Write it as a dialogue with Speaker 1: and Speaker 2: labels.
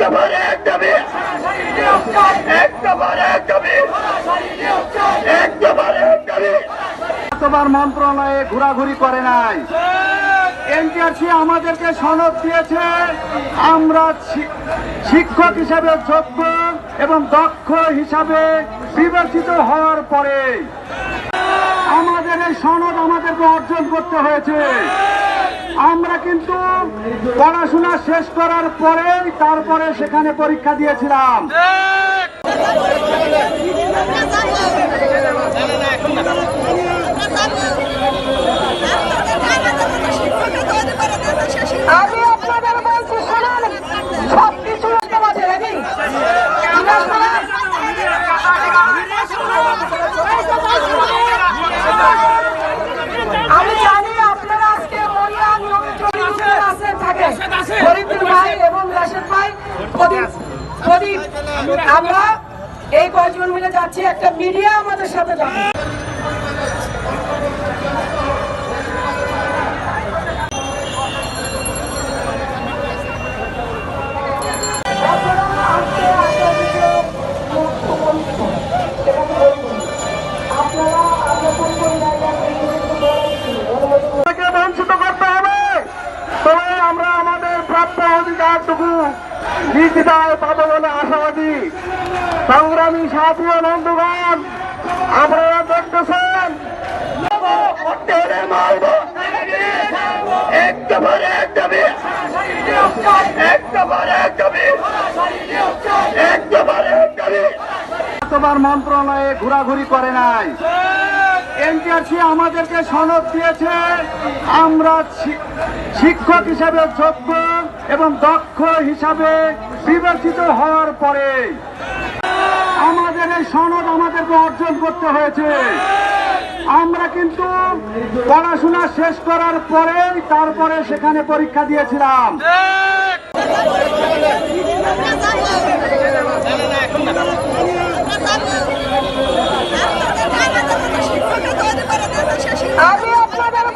Speaker 1: দফারে এক এক দফারে এক দাবি এক দফারে এক দাবি
Speaker 2: তোমার মন্ত্রণালয়ে ঘোরাঘুরি করে নাই। এনটিআরসি আমাদেরকে সনদ দিয়েছে। আমরা শিক্ষক হিসাবে যোগ্য এবং দক্ষ হিসাবে বিবেচিত হওয়ার পরে আমাদের এই সনদ আমাদেরকে অর্জন করতে হয়েছে। পড়াশোনা শেষ করার পরে তারপরে সেখানে পরীক্ষা দিয়েছিলাম।
Speaker 3: প্রদীপ আমরা এই কয়েকজন মিলে যাচ্ছি একটা মিডিয়া আমাদের সাথে যাবে।
Speaker 2: বলে সংগ্রামী সাথী বন্ধুগণ আপনারা দেখতেছেন। মন্ত্রণালয়ে ঘোরাঘুরি করে নাই। এনটিআরসি আমাদেরকে সনদ দিয়েছে। আমরা শিক্ষক হিসাবে যোগ্য এবং দক্ষ হিসাবে বিবেচিত হওয়ার পরে আমাদের এই সনদ আমাদেরকে অর্জন করতে হয়েছে। আমরা কিন্তু পড়াশোনা শেষ করার পরেই তারপরে সেখানে পরীক্ষা দিয়েছিলাম। আমাদের